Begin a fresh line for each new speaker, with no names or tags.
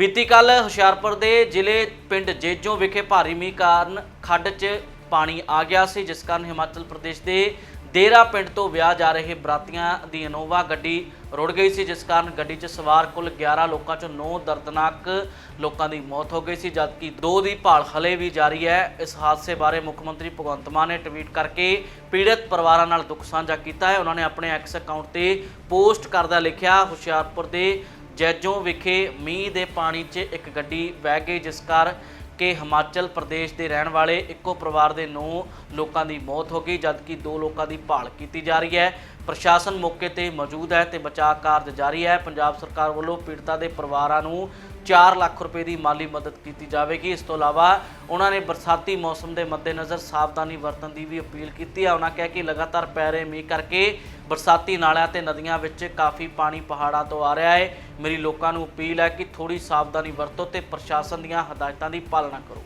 ਬੀਤੀ ਕੱਲ ਹੁਸ਼ਿਆਰਪੁਰ ਦੇ ਜ਼ਿਲ੍ਹੇ ਪਿੰਡ ਜੇਜੋਂ ਵਿਖੇ ਭਾਰੀ ਮੀਂਹ ਕਾਰਨ ਖੱਡ 'ਚ ਪਾਣੀ ਆ ਗਿਆ ਸੀ, ਜਿਸ ਕਾਰਨ ਹਿਮਾਚਲ ਪ੍ਰਦੇਸ਼ ਦੇ ਦੇਰਾ ਪਿੰਡ ਤੋਂ ਵਿਆਹ ਜਾ ਰਹੇ ਬਰਾਤੀਆਂ ਦੀ ਇਨੋਵਾ ਗੱਡੀ ਰੁੜ ਗਈ ਸੀ, ਜਿਸ ਕਾਰਨ ਗੱਡੀ 'ਚ ਸਵਾਰ ਕੁੱਲ 11 ਲੋਕਾਂ 'ਚੋਂ 9 ਦਰਦਨਾਕ ਲੋਕਾਂ ਦੀ ਮੌਤ ਹੋ ਗਈ ਸੀ, ਜਦਕਿ ਦੋ ਦੀ ਭਾਲ ਹਲੇ ਵੀ ਜਾਰੀ ਹੈ। ਇਸ ਹਾਦਸੇ ਬਾਰੇ ਮੁੱਖ ਮੰਤਰੀ ਭਗਵੰਤ ਮਾਨ ਨੇ ਟਵੀਟ ਕਰਕੇ ਪੀੜਤ ਪਰਿਵਾਰਾਂ ਨਾਲ ਦੁੱਖ ਸਾਂਝਾ ਕੀਤਾ ਹੈ। ਉਹਨਾਂ ਨੇ ਆਪਣੇ ਐਕਸ ਅਕਾਊਂਟ ਤੇ ਪੋਸਟ ਕਰਦਾ ਲਿਖਿਆ, ਹੁਸ਼ਿਆਰਪੁਰ ਦੇ ਜੈਜੋਂ ਵਿਖੇ ਮੀਂਹ ਦੇ ਪਾਣੀ 'ਚ ਇੱਕ ਗੱਡੀ ਵਹਿ ਗਈ, ਜਿਸ ਕਰ ਕਿ ਹਿਮਾਚਲ ਪ੍ਰਦੇਸ਼ ਦੇ ਰਹਿਣ ਵਾਲੇ ਇੱਕੋ ਪਰਿਵਾਰ ਦੇ 9 ਲੋਕਾਂ ਦੀ ਮੌਤ ਹੋ ਗਈ, ਜਦਕਿ ਦੋ ਲੋਕਾਂ ਦੀ ਭਾਲ ਕੀਤੀ ਜਾ ਰਹੀ ਹੈ। ਪ੍ਰਸ਼ਾਸਨ ਮੌਕੇ ਤੇ ਮੌਜੂਦ ਹੈ ਤੇ ਬਚਾਅ ਕਾਰਜ ਜਾਰੀ ਹੈ। ਪੰਜਾਬ ਸਰਕਾਰ ਵੱਲੋਂ ਪੀੜਤਾਂ ਦੇ ਪਰਿਵਾਰਾਂ ਨੂੰ 4 ਲੱਖ ਰੁਪਏ ਦੀ ਮਾਲੀ ਮਦਦ ਕੀਤੀ ਜਾਵੇਗੀ। ਇਸ ਤੋਂ ਇਲਾਵਾ ਉਹਨਾਂ ਨੇ ਬਰਸਾਤੀ ਮੌਸਮ ਦੇ ਮੱਦੇਨਜ਼ਰ ਸਾਵਧਾਨੀ ਵਰਤਣ ਦੀ ਵੀ ਅਪੀਲ ਕੀਤੀ ਹੈ। ਉਹਨਾਂ ਕਿਹਾ ਕਿ ਲਗਾਤਾਰ ਪੈ ਰਹੇ ਮੀਂਹ ਕਰਕੇ ਬਰਸਾਤੀ ਨਾਲਿਆਂ ਤੇ ਨਦੀਆਂ ਵਿੱਚ ਕਾਫੀ ਪਾਣੀ ਪਹਾੜਾਂ ਤੋਂ ਆ ਰਿਹਾ ਹੈ। ਮੇਰੀ ਲੋਕਾਂ ਨੂੰ ਅਪੀਲ ਹੈ ਕਿ ਥੋੜੀ ਸਾਵਧਾਨੀ ਵਰਤੋ ਤੇ ਪ੍ਰਸ਼ਾਸਨ ਦੀਆਂ ਹਦਾਇਤਾਂ ਦੀ ਪਾਲਣਾ ਕਰੋ।